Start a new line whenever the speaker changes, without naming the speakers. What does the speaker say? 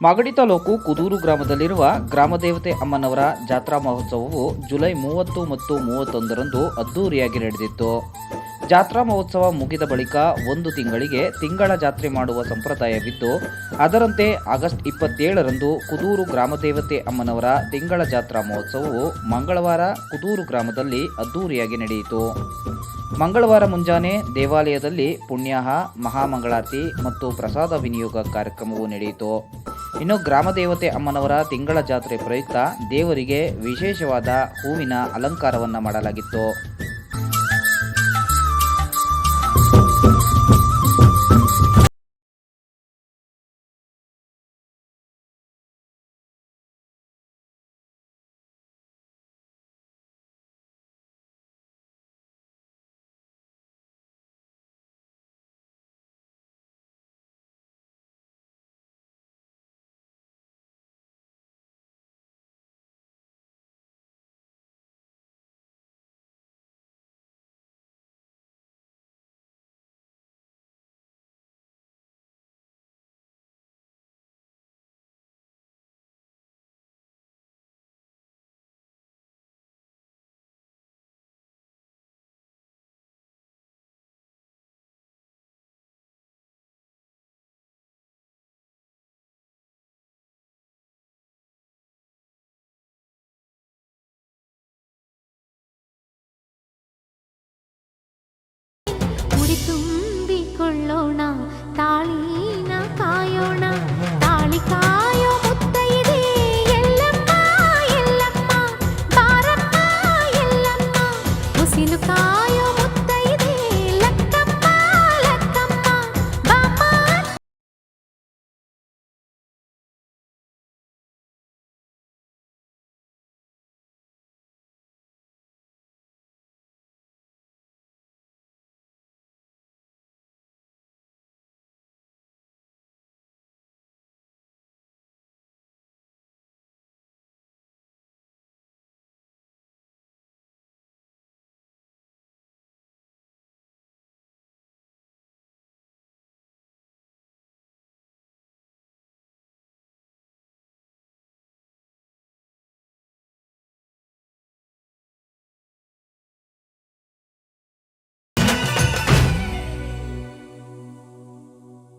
ಮಾಗಡಿ ತಾಲೂಕು ಕುದೂರು ಗ್ರಾಮದಲ್ಲಿರುವ ಗ್ರಾಮದೇವತೆ ಅಮ್ಮನವರ ಜಾತ್ರಾ ಮಹೋತ್ಸವವು ಜುಲೈ ಮೂವತ್ತು ಮತ್ತು ಮೂವತ್ತೊಂದರಂದು ಅದ್ದೂರಿಯಾಗಿ ನಡೆದಿತ್ತು. ಜಾತ್ರಾ ಮಹೋತ್ಸವ ಮುಗಿದ ಬಳಿಕ ಒಂದು ತಿಂಗಳಿಗೆ ತಿಂಗಳ ಜಾತ್ರೆ ಮಾಡುವ ಸಂಪ್ರದಾಯವಿದ್ದು, ಅದರಂತೆ ಆಗಸ್ಟ್ ಇಪ್ಪತ್ತೇಳರಂದು ಕುದೂರು ಗ್ರಾಮದೇವತೆ ಅಮ್ಮನವರ ತಿಂಗಳ ಜಾತ್ರಾ ಮಹೋತ್ಸವವು ಮಂಗಳವಾರ ಕುದೂರು ಗ್ರಾಮದಲ್ಲಿ ಅದ್ದೂರಿಯಾಗಿ ನಡೆಯಿತು. ಮಂಗಳವಾರ ಮುಂಜಾನೆ ದೇವಾಲಯದಲ್ಲಿ ಪುಣ್ಯಾಹ, ಮಹಾಮಂಗಳಾರತಿ ಮತ್ತು ಪ್ರಸಾದ ವಿನಿಯೋಗ ಕಾರ್ಯಕ್ರಮವು ನಡೆಯಿತು. ಇನ್ನು ಗ್ರಾಮ ದೇವತೆ ಅಮ್ಮನವರ ತಿಂಗಳ ಜಾತ್ರೆ ಪ್ರಯುಕ್ತ ದೇವರಿಗೆ ವಿಶೇಷವಾದ ಹೂವಿನ ಅಲಂಕಾರವನ್ನು ಮಾಡಲಾಗಿತ್ತು.
ಮುಳ್ಳೋಣ ತಾಳಿನ ಕಾಯೋಣ ತಾಳಿ ಕಾಯೋ ಮುತ್ತೈದೆ ಎಲ್ಲಮ್ಮ ಎಲ್ಲಮ್ಮ ಬಾರಮ್ಮ ಎಲ್ಲಮ್ಮ ಉಸಿಲು ಕಾಯೋ